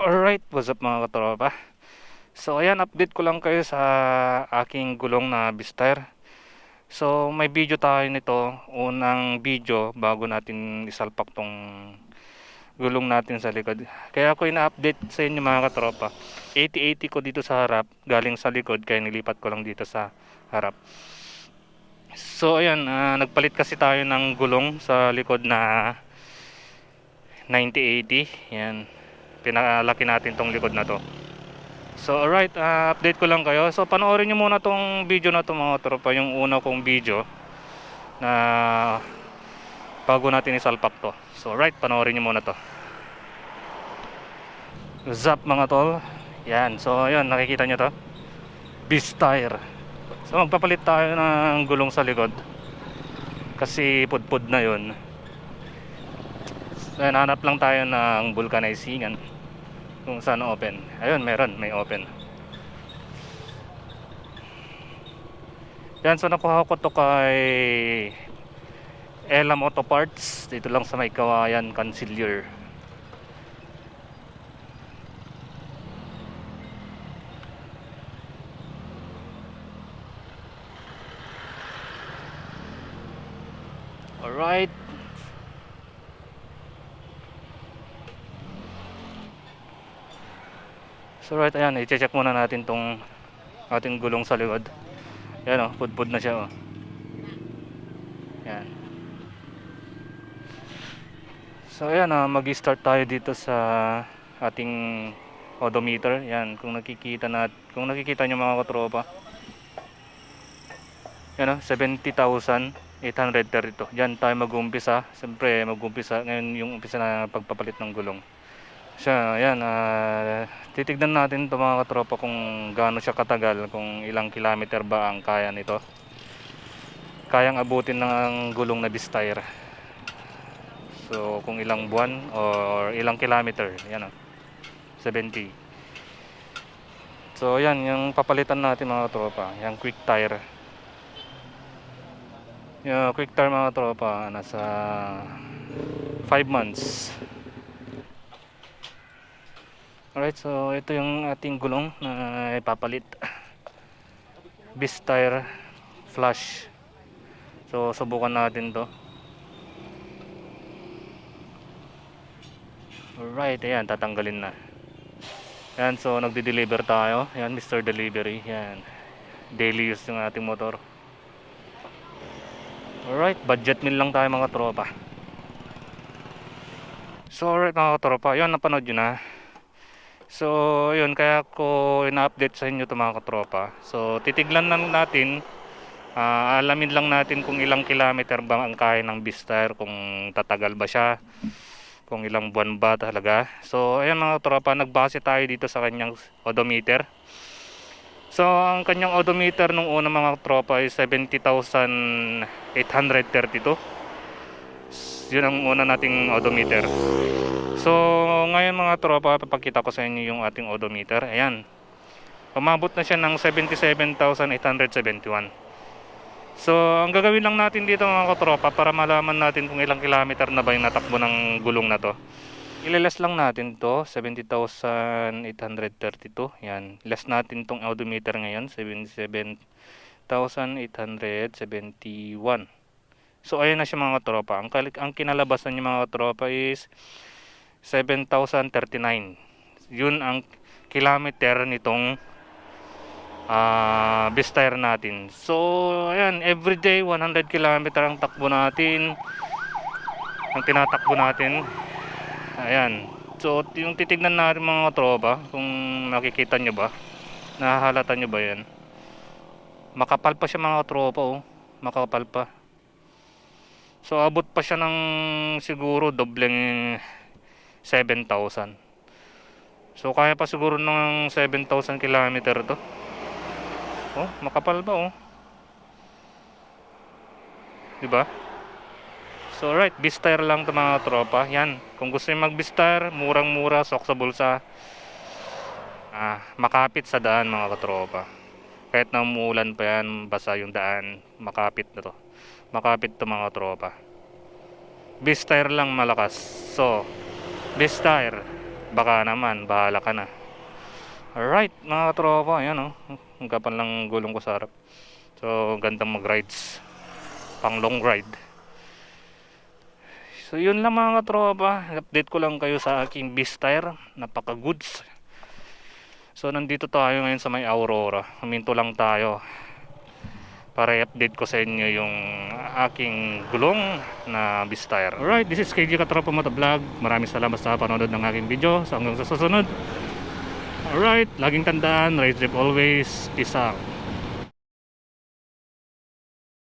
Alright, what's up mga katropa? So ayan, update ko lang kayo sa aking gulong na Bistyre. So may video tayo nito, unang video bago natin isalpak tong gulong natin sa likod. Kaya ako ina-update sa inyo mga katropa. 80-80 ko dito sa harap, galing sa likod, kaya nilipat ko lang dito sa harap. So ayan, ah, nagpalit kasi tayo ng gulong sa likod na 90-80. Yan pinakalaki natin tong likod na to. So alright uh, update ko lang kayo. So panoorin nyo muna tong video na to mga tropa. Yung una kong video na bago natin isalpak to. So alright panoorin nyo muna to. Zap mga tol? Yan. So yun nakikita nyo to? Beast tire. So magpapalit tayo ng gulong sa likod. Kasi pudpud na yun So, hanap lang tayo ng vulcanizingan kung saan open. Ayun, meron, may open. Yan, so nakuha ko to kay Elam Auto Parts. Dito lang sa may kawayan, Conciliar. Alright. So right, ayan, i-check muna natin tong ating gulong sa likod. Ayan oh, pudpud na siya oh. Ayan. So ayan, ah, mag-start tayo dito sa ating odometer. Ayan, kung nakikita na kung nakikita niyo mga katropa. Ayan oh, 70,832. Diyan tayo mag-uumpisa. Siyempre, mag-uumpisa ngayon yung umpisa na pagpapalit ng gulong siya, ayan, uh, titignan natin ito mga katropa kung gaano siya katagal, kung ilang kilometer ba ang kaya nito. Kayang abutin ng gulong na Bistyre. So, kung ilang buwan or ilang kilometer, yan o, 70. So, yan, yung papalitan natin mga katropa, yung quick tire. Yung quick tire mga katropa, nasa 5 months. Alright, so ito yung ating gulong na ipapalit. Beast tire flush. So subukan natin 'to. Alright, ayan, tatanggalin na. Ayan, so nagde-deliver tayo. Ayan, Mr. Delivery. Ayan. Daily use yung ating motor. Alright, budget meal lang tayo mga tropa. So alright mga tropa, yun napanood yun na. So, yun, kaya ko ina-update sa inyo ito mga katropa. So, titiglan lang natin, uh, alamin lang natin kung ilang kilometer ba ang kaya ng Bistyre, kung tatagal ba siya, kung ilang buwan ba talaga. So, ayan mga katropa, nagbase tayo dito sa kanyang odometer. So, ang kanyang odometer nung una mga tropa ay 70,832. Yun ang una nating odometer. So, ngayon mga tropa, papakita ko sa inyo yung ating odometer. Ayan. Umabot na siya ng 77,871. So, ang gagawin lang natin dito mga katropa para malaman natin kung ilang kilometer na ba yung natakbo ng gulong na to. Ililas lang natin to 70,832. Yan. Less natin tong odometer ngayon, 77,871. So, ayan na siya mga tropa. Ang, ang kinalabasan niya mga tropa is 7,039 yun ang kilometer nitong uh, best tire natin. So ayan everyday 100 kilometer ang takbo natin. Ang tinatakbo natin. Ayan. So yung titignan natin mga tropa kung nakikita nyo ba nahahalata nyo ba yan? Makapal pa siya mga tropa oh. Makapal pa. So abot pa siya ng siguro dobleng 7,000 so kaya pa siguro ng 7,000 kilometer to. Oh makapal ba oh? Diba? So right Bistyre lang to mga tropa. Yan kung gusto nyo mag Bistyre murang mura sok sa bulsa. Ah, makapit sa daan mga katropa. Kahit na umuulan pa yan basa yung daan makapit na to. Makapit to mga tropa Bistyre lang malakas. So best tire baka naman, bahala ka na. Alright, mga tropa, ayan oh. Ang kapal lang gulong ko sa harap. So, gandang mag-rides. Pang long ride. So, yun lang mga tropa. Update ko lang kayo sa aking Beast Tire. Napaka-goods. So, nandito tayo ngayon sa may Aurora. Huminto lang tayo para i-update ko sa inyo yung aking gulong na Beast Tire. Alright, this is KG Katropa Moto Vlog. Maraming salamat sa panonood ng aking video. So, hanggang sa susunod. Alright, laging tandaan, ride trip always. Peace out.